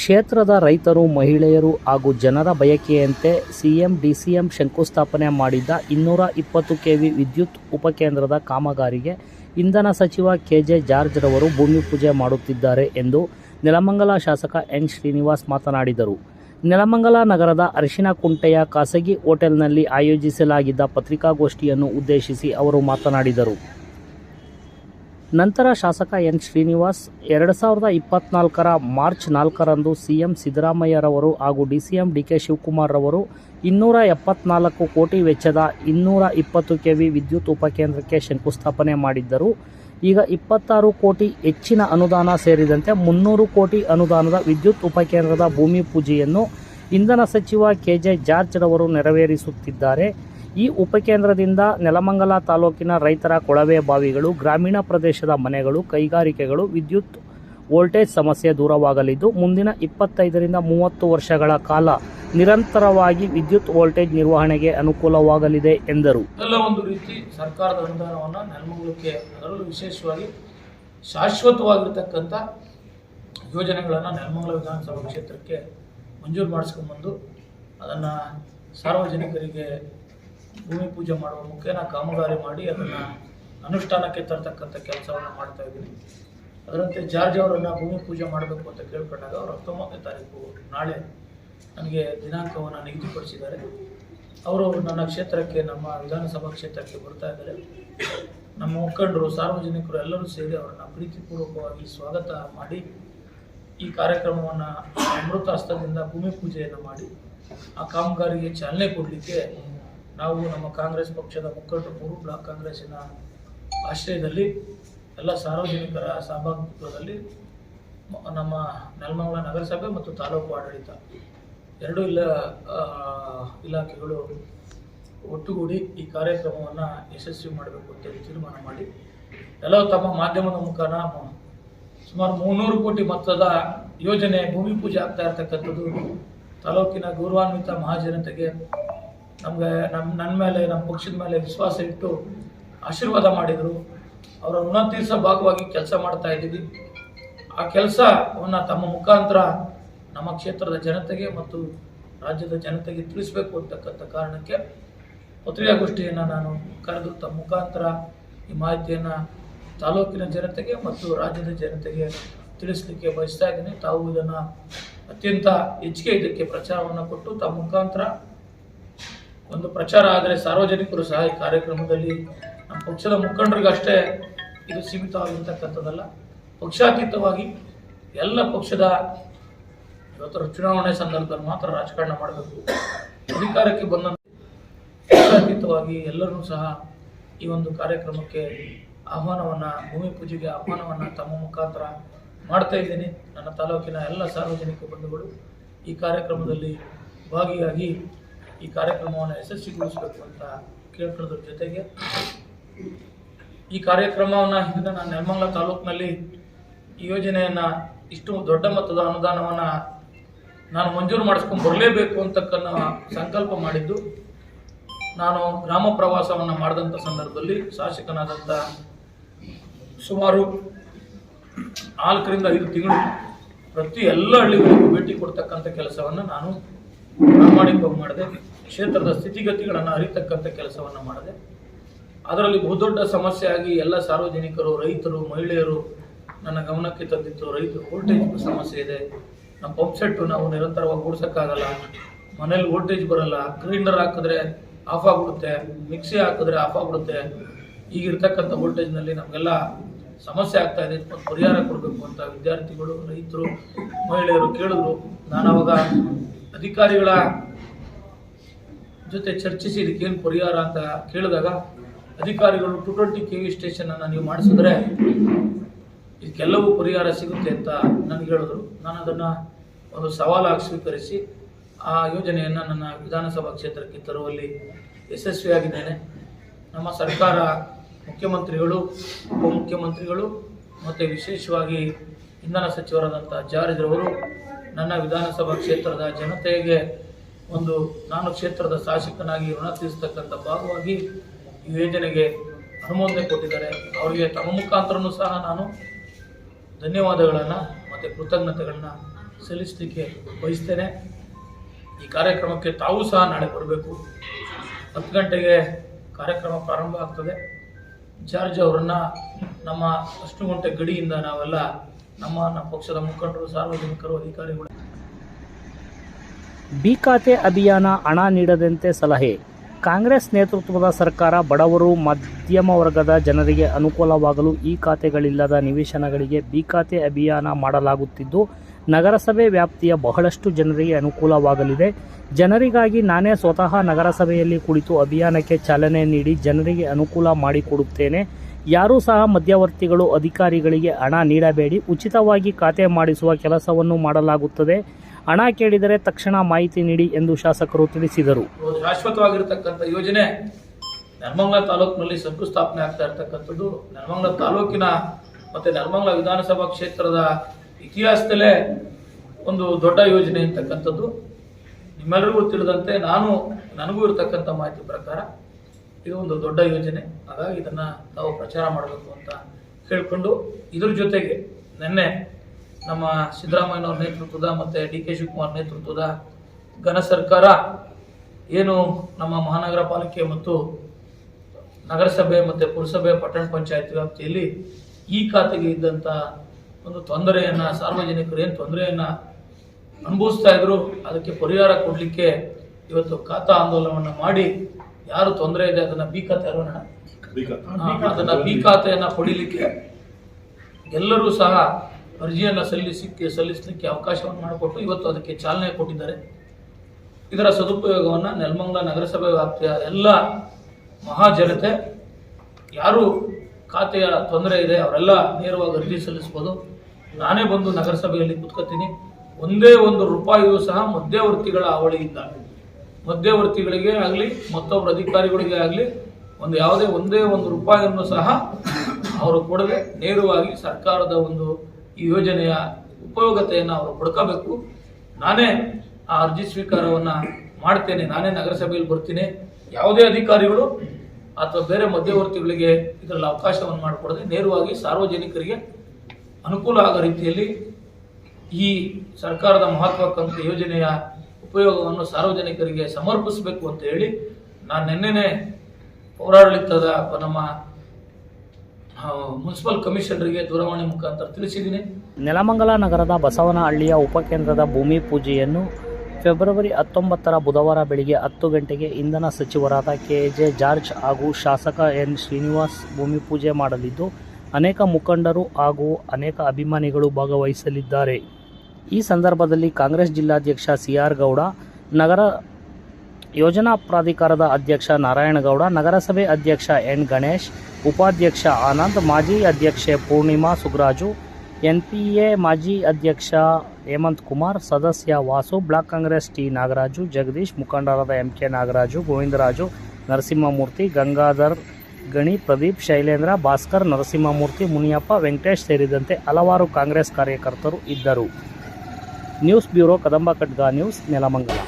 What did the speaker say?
ಕ್ಷೇತ್ರದ ರೈತರು, ಮಹಿಳೆಯರು ಹಾಗೂ ಜನರ ಬಯಕೆಯಂತೆ ಸಿಎಂ, ಡಿಸಿಎಂ ಶಂಕುಸ್ಥಾಪನೆ ಮಾಡಿದ್ದ ಇನ್ನೂರ ಇಪ್ಪತ್ತು ಕೆವಿ ವಿದ್ಯುತ್ ಉಪಕೇಂದ್ರದ ಕಾಮಗಾರಿಗೆ ಇಂಧನ ಸಚಿವ ಕೆಜೆ ಜಾರ್ಜ್ ರವರು ಭೂಮಿ ಪೂಜೆ ಮಾಡುತ್ತಿದ್ದಾರೆ ಎಂದು ನೆಲಮಂಗಲ ಶಾಸಕ ಎನ್. ಶ್ರೀನಿವಾಸ್ ಮಾತನಾಡಿದರು. ನೆಲಮಂಗಲ ನಗರದ ಅರಿಶಿನಕುಂಟೆಯ ಖಾಸಗಿ ಹೋಟೆಲ್ನಲ್ಲಿ ಆಯೋಜಿಸಲಾಗಿದ್ದ ಪತ್ರಿಕಾಗೋಷ್ಠಿಯನ್ನು ಉದ್ದೇಶಿಸಿ ಅವರು ಮಾತನಾಡಿದರು. ನಂತರ ಶಾಸಕ ಎನ್ ಶ್ರೀನಿವಾಸ್ ಎರಡು ಸಾವಿರದ ಇಪ್ಪತ್ನಾಲ್ಕರ ಮಾರ್ಚ್ ನಾಲ್ಕರಂದು ಸಿಎಂ ಸಿದ್ದರಾಮಯ್ಯರವರು ಹಾಗೂ ಡಿಸಿಎಂ ಡಿಕೆ ಶಿವಕುಮಾರ್ ರವರು ಇನ್ನೂರ ಎಪ್ಪತ್ನಾಲ್ಕು ಕೋಟಿ ವೆಚ್ಚದ ಇನ್ನೂರ ಇಪ್ಪತ್ತು ಕೆ ವಿ ವಿದ್ಯುತ್ ಉಪಕೇಂದ್ರಕ್ಕೆ ಶಂಕುಸ್ಥಾಪನೆ ಮಾಡಿದ್ದರು. ಈಗ ಇಪ್ಪತ್ತಾರು ಕೋಟಿ ಹೆಚ್ಚಿನ ಅನುದಾನ ಸೇರಿದಂತೆ ಮುನ್ನೂರು ಕೋಟಿ ಅನುದಾನದ ವಿದ್ಯುತ್ ಉಪಕೇಂದ್ರದ ಭೂಮಿ ಪೂಜೆಯನ್ನು ಇಂಧನ ಸಚಿವ ಕೆಜೆ ಜಾರ್ಜ್ ರವರು ನೆರವೇರಿಸುತ್ತಿದ್ದಾರೆ. ಈ ಉಪಕೇಂದ್ರದಿಂದ ನೆಲಮಂಗಲ ತಾಲೂಕಿನ ರೈತರ ಕೊಳವೆ ಬಾವಿಗಳು, ಗ್ರಾಮೀಣ ಪ್ರದೇಶದ ಮನೆಗಳು, ಕೈಗಾರಿಕೆಗಳು, ವಿದ್ಯುತ್ ವೋಲ್ಟೇಜ್ ಸಮಸ್ಯೆ ದೂರವಾಗಲಿದ್ದು, ಮುಂದಿನ ಇಪ್ಪತ್ತೈದರಿಂದ ಮೂವತ್ತು ವರ್ಷಗಳ ಕಾಲ ನಿರಂತರವಾಗಿ ವಿದ್ಯುತ್ ವೋಲ್ಟೇಜ್ ನಿರ್ವಹಣೆಗೆ ಅನುಕೂಲವಾಗಲಿದೆ ಎಂದರು. ಒಂದು ರೀತಿ ಸರ್ಕಾರದ ಅನುದಾನವನ್ನು ನೆಲಮಂಗಲಕ್ಕೆ ಅದರಲ್ಲೂ ವಿಶೇಷವಾಗಿ ಶಾಶ್ವತವಾಗಿರ್ತಕ್ಕಂಥ ಯೋಜನೆಗಳನ್ನು ನೆಲಮಂಗಲ ವಿಧಾನಸಭಾ ಕ್ಷೇತ್ರಕ್ಕೆ ಮಂಜೂರು ಮಾಡಿಸ್ಕೊಂಬಂದು ಅದನ್ನು ಸಾರ್ವಜನಿಕರಿಗೆ ಭೂಮಿ ಪೂಜೆ ಮಾಡುವ ಮುಖೇನ ಕಾಮಗಾರಿ ಮಾಡಿ ಅದನ್ನು ಅನುಷ್ಠಾನಕ್ಕೆ ತರ್ತಕ್ಕಂಥ ಕೆಲಸವನ್ನು ಮಾಡ್ತಾ ಇದ್ದೀನಿ. ಅದರಂತೆ ಜಾರ್ಜ್ ಅವರನ್ನ ಭೂಮಿ ಪೂಜೆ ಮಾಡಬೇಕು ಅಂತ ಕೇಳ್ಕೊಂಡಾಗ ಅವರು ಹತ್ತೊಂಬತ್ತನೇ ತಾರೀಕು ನಾಳೆ ನನಗೆ ದಿನಾಂಕವನ್ನು ನಿಗದಿಪಡಿಸಿದ್ದಾರೆ. ಅವರು ನನ್ನ ಕ್ಷೇತ್ರಕ್ಕೆ, ನಮ್ಮ ವಿಧಾನಸಭಾ ಕ್ಷೇತ್ರಕ್ಕೆ ಬರ್ತಾ ಇದ್ದಾರೆ. ನಮ್ಮ ಮುಖಂಡರು, ಸಾರ್ವಜನಿಕರು ಎಲ್ಲರೂ ಸೇರಿ ಅವರನ್ನು ಪ್ರೀತಿಪೂರ್ವಕವಾಗಿ ಸ್ವಾಗತ ಮಾಡಿ, ಈ ಕಾರ್ಯಕ್ರಮವನ್ನು ಅಮೃತ ಹಸ್ತದಿಂದ ಭೂಮಿ ಪೂಜೆಯನ್ನು ಮಾಡಿ, ಆ ಕಾಮಗಾರಿಗೆ ಚಾಲನೆ ಕೊಡಲಿಕ್ಕೆ ನಾವು ನಮ್ಮ ಕಾಂಗ್ರೆಸ್ ಪಕ್ಷದ ಮುಖಂಡರು, ಮೂರು ಬ್ಲಾಕ್ ಕಾಂಗ್ರೆಸ್ಸಿನ ಆಶ್ರಯದಲ್ಲಿ ಎಲ್ಲ ಸಾರ್ವಜನಿಕರ ಸಹಭಾಗಿತ್ವದಲ್ಲಿ ನಮ್ಮ ನೆಲಮಂಗಲ ನಗರಸಭೆ ಮತ್ತು ತಾಲೂಕು ಆಡಳಿತ. ಎರಡೂ ಇಲ್ಲ ಇಲಾಖೆಗಳು ಒಟ್ಟುಗೂಡಿ ಈ ಕಾರ್ಯಕ್ರಮವನ್ನು ಯಶಸ್ವಿ ಮಾಡಬೇಕು ಅಂತೇಳಿ ತೀರ್ಮಾನ ಮಾಡಿ. ಎಲ್ಲ ತಮ್ಮ ಮಾಧ್ಯಮದ ಮುಖಾನ ಮ- ಸುಮಾರು ಮುನ್ನೂರು ಕೋಟಿ ಮೊತ್ತದ ಯೋಜನೆ ಭೂಮಿ ಪೂಜೆ ಆಗ್ತಾ ಇರ್ತಕ್ಕಂಥದ್ದು ತಾಲೂಕಿನ ಗೌರವಾನ್ವಿತ ಮಹಾಜನತೆಗೆ ನಮಗೆ ನಮ್ಮ ನನ್ನ ಮೇಲೆ ನಮ್ಮ ಪಕ್ಷದ ಮೇಲೆ ವಿಶ್ವಾಸ ಇಟ್ಟು ಆಶೀರ್ವಾದ ಮಾಡಿದರು. ಅವರ ಋಣ ಭಾಗವಾಗಿ ಕೆಲಸ ಮಾಡ್ತಾ ಇದ್ದೀವಿ. ಆ ಕೆಲಸವನ್ನು ತಮ್ಮ ಮುಖಾಂತರ ನಮ್ಮ ಕ್ಷೇತ್ರದ ಜನತೆಗೆ ಮತ್ತು ರಾಜ್ಯದ ಜನತೆಗೆ ತಿಳಿಸಬೇಕು ಅಂತಕ್ಕಂಥ ಕಾರಣಕ್ಕೆ ಪತ್ರಿಕಾಗೋಷ್ಠಿಯನ್ನು ನಾನು ಕರೆದು ತಮ್ಮ ಮುಖಾಂತರ ಈ ಮಾಹಿತಿಯನ್ನು ತಾಲೂಕಿನ ಜನತೆಗೆ ಮತ್ತು ರಾಜ್ಯದ ಜನತೆಗೆ ತಿಳಿಸಲಿಕ್ಕೆ ಬಯಸ್ತಾ ಇದ್ದೀನಿ. ತಾವು ಇದನ್ನು ಅತ್ಯಂತ ಹೆಚ್ಚಿಗೆ ಇದಕ್ಕೆ ಪ್ರಚಾರವನ್ನು ಕೊಟ್ಟು ತಮ್ಮ ಮುಖಾಂತರ ಒಂದು ಪ್ರಚಾರ ಆದರೆ ಸಾರ್ವಜನಿಕರು ಸಹ ಈ ಕಾರ್ಯಕ್ರಮದಲ್ಲಿ ನಮ್ಮ ಪಕ್ಷದ ಮುಖಂಡರಿಗಷ್ಟೇ ಇದು ಸೀಮಿತವಾಗಿರ್ತಕ್ಕಂಥದ್ದಲ್ಲ. ಪಕ್ಷಾತೀತವಾಗಿ ಎಲ್ಲ ಪಕ್ಷದ ಇವತ್ತರ ಚುನಾವಣೆ ಸಂದರ್ಭದಲ್ಲಿ ಮಾತ್ರ ರಾಜಕಾರಣ ಮಾಡಬೇಕು. ಅಧಿಕಾರಕ್ಕೆ ಬಂದಂತೆ ಪಕ್ಷಾತೀತವಾಗಿ ಎಲ್ಲರೂ ಸಹ ಈ ಒಂದು ಕಾರ್ಯಕ್ರಮಕ್ಕೆ ಆಹ್ವಾನವನ್ನು, ಭೂಮಿ ಪೂಜೆಗೆ ಆಹ್ವಾನವನ್ನು ತಮ್ಮ ಮುಖಾಂತರ ಮಾಡ್ತಾ ಇದ್ದೀನಿ. ನನ್ನ ತಾಲೂಕಿನ ಎಲ್ಲ ಸಾರ್ವಜನಿಕ ಬಂಧುಗಳು ಈ ಕಾರ್ಯಕ್ರಮದಲ್ಲಿ ಭಾಗಿಯಾಗಿ ಈ ಕಾರ್ಯಕ್ರಮವನ್ನು ಯಶಸ್ವಿಗೊಳಿಸಬೇಕು ಅಂತ ಕೇಳ್ಕೊಳ್ಳೋದ್ರ ಜೊತೆಗೆ ಈ ಕಾರ್ಯಕ್ರಮವನ್ನು ಹಿಂದಿನ ನಾನು ನೆಲಮಂಗಲ ತಾಲೂಕಿನಲ್ಲಿ ಈ ಯೋಜನೆಯನ್ನು ಇಷ್ಟು ದೊಡ್ಡ ಮೊತ್ತದ ಅನುದಾನವನ್ನು ನಾನು ಮಂಜೂರು ಮಾಡಿಸ್ಕೊಂಡು ಬರಲೇಬೇಕು ಅಂತಕ್ಕನ್ನ ಸಂಕಲ್ಪ ಮಾಡಿದ್ದು. ನಾನು ಗ್ರಾಮ ಪ್ರವಾಸವನ್ನು ಮಾಡಿದಂಥ ಸಂದರ್ಭದಲ್ಲಿ ಶಾಸಕನಾದಂಥ ಸುಮಾರು ನಾಲ್ಕರಿಂದ ಐದು ತಿಂಗಳು ಪ್ರತಿ ಎಲ್ಲ ಹಳ್ಳಿಗಳಿಗೂ ಭೇಟಿ ಕೊಡ್ತಕ್ಕಂಥ ಕೆಲಸವನ್ನು ನಾನು ಪ್ರಾಮಾಣಿಕವಾಗಿ ಮಾಡದೆ ಕ್ಷೇತ್ರದ ಸ್ಥಿತಿಗತಿಗಳನ್ನು ಅರಿತಕ್ಕಂಥ ಕೆಲಸವನ್ನು ಮಾಡದೆ ಅದರಲ್ಲಿ ಬಹುದೊಡ್ಡ ಸಮಸ್ಯೆ ಆಗಿ ಎಲ್ಲ ಸಾರ್ವಜನಿಕರು, ರೈತರು, ಮಹಿಳೆಯರು ನನ್ನ ಗಮನಕ್ಕೆ ತಂದಿತ್ತು ರೈತರು ವೋಲ್ಟೇಜ್ ಸಮಸ್ಯೆ ಇದೆ. ನಮ್ಮ ಪಂಪ್ ನಾವು ನಿರಂತರವಾಗಿ ಓಡಿಸೋಕ್ಕಾಗಲ್ಲ. ಮನೇಲಿ ವೋಲ್ಟೇಜ್ ಬರಲ್ಲ. ಗ್ರೈಂಡರ್ ಹಾಕಿದ್ರೆ ಆಫ್ ಆಗ್ಬಿಡುತ್ತೆ. ಮಿಕ್ಸಿ ಹಾಕಿದ್ರೆ ಆಫ್ ಆಗ್ಬಿಡುತ್ತೆ. ಈಗಿರ್ತಕ್ಕಂಥ ವೋಲ್ಟೇಜ್ನಲ್ಲಿ ನಮಗೆಲ್ಲ ಸಮಸ್ಯೆ ಆಗ್ತಾ ಇದೆ. ಪರಿಹಾರ ಕೊಡಬೇಕು ಅಂತ ವಿದ್ಯಾರ್ಥಿಗಳು, ರೈತರು, ಮಹಿಳೆಯರು ಕೇಳಿದ್ರು. ನಾನು ಅವಾಗ ಅಧಿಕಾರಿಗಳ ಜೊತೆ ಚರ್ಚಿಸಿ ಇದಕ್ಕೇನು ಪರಿಹಾರ ಅಂತ ಕೇಳಿದಾಗ ಅಧಿಕಾರಿಗಳು ಟು ಟ್ವೆಂಟಿ ಕೆ ವಿ ಸ್ಟೇಷನನ್ನು ನೀವು ಮಾಡಿಸಿದ್ರೆ ಇದಕ್ಕೆಲ್ಲವೂ ಪರಿಹಾರ ಸಿಗುತ್ತೆ ಅಂತ ನನಗೆ ಹೇಳಿದ್ರು. ನಾನು ಅದನ್ನು ಒಂದು ಸವಾಲಾಗಿ ಸ್ವೀಕರಿಸಿ ಆ ಯೋಜನೆಯನ್ನು ನನ್ನ ವಿಧಾನಸಭಾ ಕ್ಷೇತ್ರಕ್ಕೆ ತರುವಲ್ಲಿ ಯಶಸ್ವಿಯಾಗಿದ್ದೇನೆ ನಮ್ಮ ಸರ್ಕಾರ ಮುಖ್ಯಮಂತ್ರಿಗಳು, ಉಪಮುಖ್ಯಮಂತ್ರಿಗಳು ಮತ್ತು ವಿಶೇಷವಾಗಿ ಇಂಧನ ಸಚಿವರಾದಂಥ ಜಾರಿದ್ರವರು ನನ್ನ ವಿಧಾನಸಭಾ ಕ್ಷೇತ್ರದ ಜನತೆಗೆ ಒಂದು ನಾನು ಕ್ಷೇತ್ರದ ಶಾಸಕನಾಗಿ ಋಣ ತೀರಿಸ್ತಕ್ಕಂಥ ಭಾಗವಾಗಿ ಈ ಯೋಜನೆಗೆ ಅನುಮೋದನೆ ಕೊಟ್ಟಿದ್ದಾರೆ. ಅವರಿಗೆ ತಮ್ಮ ಮುಖಾಂತರನೂ ಸಹ ನಾನು ಧನ್ಯವಾದಗಳನ್ನು ಮತ್ತು ಕೃತಜ್ಞತೆಗಳನ್ನು ಸಲ್ಲಿಸಲಿಕ್ಕೆ ಬಯಸ್ತೇನೆ. ಈ ಕಾರ್ಯಕ್ರಮಕ್ಕೆ ತಾವು ಸಹ ನಾಳೆ ಬರಬೇಕು. ಹತ್ತು ಗಂಟೆಗೆ ಕಾರ್ಯಕ್ರಮ ಪ್ರಾರಂಭ ಆಗ್ತದೆ. ಜಾರ್ಜ್ ಅವರನ್ನು ನಮ್ಮ ಅಷ್ಟು ಗಂಟೆ ಗಡಿಯಿಂದ ನಾವೆಲ್ಲ ನಮ್ಮ ನಮ್ಮ ಪಕ್ಷದ ಮುಖಂಡರು, ಸಾರ್ವಜನಿಕರು, ಅಧಿಕಾರಿಗಳು ಬಿ ಖಾತೆ ಅಭಿಯಾನ ಹಣ ನೀಡದಂತೆ ಸಲಹೆ. ಕಾಂಗ್ರೆಸ್ ನೇತೃತ್ವದ ಸರ್ಕಾರ ಬಡವರು, ಮಧ್ಯಮ ವರ್ಗದ ಜನರಿಗೆ ಅನುಕೂಲವಾಗಲು ಈ ಖಾತೆಗಳಿಲ್ಲದ ನಿವೇಶನಗಳಿಗೆ ಬಿ ಖಾತೆ ಅಭಿಯಾನ ಮಾಡಲಾಗುತ್ತಿದ್ದು, ನಗರಸಭೆ ವ್ಯಾಪ್ತಿಯ ಬಹಳಷ್ಟು ಜನರಿಗೆ ಅನುಕೂಲವಾಗಲಿದೆ. ಜನರಿಗಾಗಿ ನಾನೇ ಸ್ವತಃ ನಗರಸಭೆಯಲ್ಲಿ ಕುಳಿತು ಅಭಿಯಾನಕ್ಕೆ ಚಾಲನೆ ನೀಡಿ ಜನರಿಗೆ ಅನುಕೂಲ ಮಾಡಿಕೊಡುತ್ತೇನೆ. ಯಾರೂ ಸಹ ಮಧ್ಯವರ್ತಿಗಳು, ಅಧಿಕಾರಿಗಳಿಗೆ ಹಣ ನೀಡಬೇಡಿ. ಉಚಿತವಾಗಿ ಖಾತೆ ಮಾಡಿಸುವ ಕೆಲಸವನ್ನು ಮಾಡಲಾಗುತ್ತದೆ. ಹಣ ಕೇಳಿದರೆ ತಕ್ಷಣ ಮಾಹಿತಿ ನೀಡಿ ಎಂದು ಶಾಸಕರು ತಿಳಿಸಿದರು. ಶಾಶ್ವತವಾಗಿರತಕ್ಕಂಥ ಯೋಜನೆ ನರ್ಮಂಗ್ಲ ತಾಲೂಕಿನಲ್ಲಿ ಶಂಕುಸ್ಥಾಪನೆ ಆಗ್ತಾ ಇರ್ತಕ್ಕಂಥದ್ದು. ನರ್ಮಂಗ್ಲ ತಾಲೂಕಿನ ಮತ್ತೆ ನರ್ಮಂಗ್ಲ ವಿಧಾನಸಭಾ ಕ್ಷೇತ್ರದ ಇತಿಹಾಸದಲ್ಲೇ ಒಂದು ದೊಡ್ಡ ಯೋಜನೆ ಅಂತಕ್ಕಂಥದ್ದು. ನಿಮ್ಮೆಲ್ಲರಿಗೂ ತಿಳಿದಂತೆ ನಾನು, ನನಗೂ ಇರತಕ್ಕಂಥ ಮಾಹಿತಿ ಪ್ರಕಾರ ಇದು ಒಂದು ದೊಡ್ಡ ಯೋಜನೆ. ಹಾಗಾಗಿ ಇದನ್ನು ನಾವು ಪ್ರಚಾರ ಮಾಡಬೇಕು ಅಂತ ಕೇಳಿಕೊಂಡು ಇದ್ರ ಜೊತೆಗೆ ನಿನ್ನೆ ನಮ್ಮ ಸಿದ್ದರಾಮಯ್ಯನವ್ರ ನೇತೃತ್ವದ ಮತ್ತೆ ಡಿ ಕೆ ಶಿವಕುಮಾರ್ ನೇತೃತ್ವದ ಘನ ಸರ್ಕಾರ ಏನು ನಮ್ಮ ಮಹಾನಗರ ಪಾಲಿಕೆ ಮತ್ತು ನಗರಸಭೆ ಮತ್ತು ಪುರಸಭೆ ಪಟ್ಟಣ ಪಂಚಾಯತ್ ವ್ಯಾಪ್ತಿಯಲ್ಲಿ ಈ ಖಾತೆಗೆ ಇದ್ದಂಥ ಒಂದು ತೊಂದರೆಯನ್ನು ಸಾರ್ವಜನಿಕರು ಏನು ತೊಂದರೆಯನ್ನು ಅನುಭವಿಸ್ತಾ ಇದ್ರು ಅದಕ್ಕೆ ಪರಿಹಾರ ಕೊಡಲಿಕ್ಕೆ ಇವತ್ತು ಖಾತಾ ಆಂದೋಲನವನ್ನು ಮಾಡಿ ಯಾರು ತೊಂದರೆ ಇದೆ ಅದನ್ನು ಬಿ ಖಾತೆ? ಅದನ್ನು ಅದನ್ನ ಬಿ ಖಾತೆಯನ್ನು ಹೊಡಿಲಿಕ್ಕೆ ಎಲ್ಲರೂ ಸಹ ಅರ್ಜಿಯನ್ನು ಸಲ್ಲಿಸಿಕ್ಕೆ ಸಲ್ಲಿಸಲಿಕ್ಕೆ ಅವಕಾಶವನ್ನು ಮಾಡಿಕೊಟ್ಟು ಇವತ್ತು ಅದಕ್ಕೆ ಚಾಲನೆ ಕೊಟ್ಟಿದ್ದಾರೆ. ಇದರ ಸದುಪಯೋಗವನ್ನು ನೆಲಮಂಗಲ ನಗರಸಭೆ ವ್ಯಾಪ್ತಿಯ ಎಲ್ಲ ಮಹಾಜನತೆ, ಯಾರು ಖಾತೆಯ ತೊಂದರೆ ಇದೆ ಅವರೆಲ್ಲ ನೇರವಾಗಿ ಅರ್ಜಿ ಸಲ್ಲಿಸ್ಬೋದು. ನಾನೇ ಬಂದು ನಗರಸಭೆಯಲ್ಲಿ ಕುತ್ಕೋತೀನಿ. ಒಂದೇ ಒಂದು ರೂಪಾಯಿಯೂ ಸಹ ಮಧ್ಯವರ್ತಿಗಳ ಅವಳಿ ಇಲ್ಲ. ಮಧ್ಯವರ್ತಿಗಳಿಗೆ ಆಗಲಿ ಮತ್ತೊಬ್ಬರ ಅಧಿಕಾರಿಗಳಿಗೆ ಆಗಲಿ, ಒಂದು ಯಾವುದೇ ಒಂದೇ ಒಂದು ರೂಪಾಯಿಯನ್ನು ಸಹ ಅವರು ಕೊಡದೆ ನೇರವಾಗಿ ಸರ್ಕಾರದ ಒಂದು ಈ ಯೋಜನೆಯ ಉಪಯೋಗತೆಯನ್ನು ಅವರು ಪಡ್ಕೋಬೇಕು ನಾನೇ ಆ ಅರ್ಜಿ ಸ್ವೀಕಾರವನ್ನು ಮಾಡ್ತೇನೆ. ನಾನೇ ನಗರಸಭೆಯಲ್ಲಿ ಬರ್ತೀನಿ. ಯಾವುದೇ ಅಧಿಕಾರಿಗಳು ಅಥವಾ ಬೇರೆ ಮಧ್ಯವರ್ತಿಗಳಿಗೆ ಇದರಲ್ಲಿ ಅವಕಾಶವನ್ನು ಮಾಡಿಕೊಡದೆ ನೇರವಾಗಿ ಸಾರ್ವಜನಿಕರಿಗೆ ಅನುಕೂಲ ಆಗೋ ರೀತಿಯಲ್ಲಿ ಈ ಸರ್ಕಾರದ ಮಹತ್ವಾಕಾಂಕ್ಷಿ ಯೋಜನೆಯ ಉಪಯೋಗವನ್ನು ಸಾರ್ವಜನಿಕರಿಗೆ ಸಮರ್ಪಿಸಬೇಕು ಅಂತ ಹೇಳಿ ನಾನು ನಿನ್ನೆನೆ ಪೌರಾಡಳಿತದ ನಮ್ಮ ಮುನ್ಸಿಪಲ್ ಕಮಿಷನರಿಗೆ ದೂರವಾಣಿ ಮುಖಾಂತರ ತಿಳಿಸಿದ್ದೀನಿ. ನೆಲಮಂಗಲ ನಗರದ ಬಸವನಹಳ್ಳಿಯ ಉಪಕೇಂದ್ರದ ಭೂಮಿ ಪೂಜೆಯನ್ನು ಫೆಬ್ರವರಿ ಹತ್ತೊಂಬತ್ತರ ಬುಧವಾರ ಬೆಳಿಗ್ಗೆ ಹತ್ತು ಗಂಟೆಗೆ ಇಂಧನ ಸಚಿವರಾದ ಕೆ ಜೆ ಜಾರ್ಜ್ ಹಾಗೂ ಶಾಸಕ ಎನ್. ಶ್ರೀನಿವಾಸ್ ಭೂಮಿ ಪೂಜೆ ಮಾಡಲಿದ್ದು, ಅನೇಕ ಮುಖಂಡರು ಹಾಗೂ ಅನೇಕ ಅಭಿಮಾನಿಗಳು ಭಾಗವಹಿಸಲಿದ್ದಾರೆ. ಈ ಸಂದರ್ಭದಲ್ಲಿ ಕಾಂಗ್ರೆಸ್ ಜಿಲ್ಲಾಧ್ಯಕ್ಷ ಸಿ ಆರ್ ಗೌಡ, ನಗರ ಯೋಜನಾ ಪ್ರಾಧಿಕಾರದ ಅಧ್ಯಕ್ಷ ನಾರಾಯಣಗೌಡ, ನಗರಸಭೆ ಅಧ್ಯಕ್ಷ ಎನ್. ಗಣೇಶ್ ಉಪಾಧ್ಯಕ್ಷ ಆನಂದ್, ಮಾಜಿ ಅಧ್ಯಕ್ಷೆ ಪೂರ್ಣಿಮಾ ಸುಗ್ರಾಜು ಎ ಮಾಜಿ ಅಧ್ಯಕ್ಷ ಹೇಮಂತ್ ಕುಮಾರ್, ಸದಸ್ಯ ವಾಸು, ಬ್ಲಾಕ್ ಕಾಂಗ್ರೆಸ್ ಟಿ ನಾಗರಾಜು, ಜಗದೀಶ್ ಮುಖಂಡರಾದ ಎಂ ಕೆ ನಾಗರಾಜು, ಗೋವಿಂದರಾಜು, ನರಸಿಂಹಮೂರ್ತಿ, ಗಂಗಾಧರ್ ಗಣಿ, ಪ್ರದೀಪ್ ಶೈಲೇಂದ್ರ, ಭಾಸ್ಕರ್, ನರಸಿಂಹಮೂರ್ತಿ, ಮುನಿಯಪ್ಪ, ವೆಂಕಟೇಶ್ ಸೇರಿದಂತೆ ಹಲವಾರು ಕಾಂಗ್ರೆಸ್ ಕಾರ್ಯಕರ್ತರು ಇದ್ದರು. News bureau Kadamba news, Nelamangala.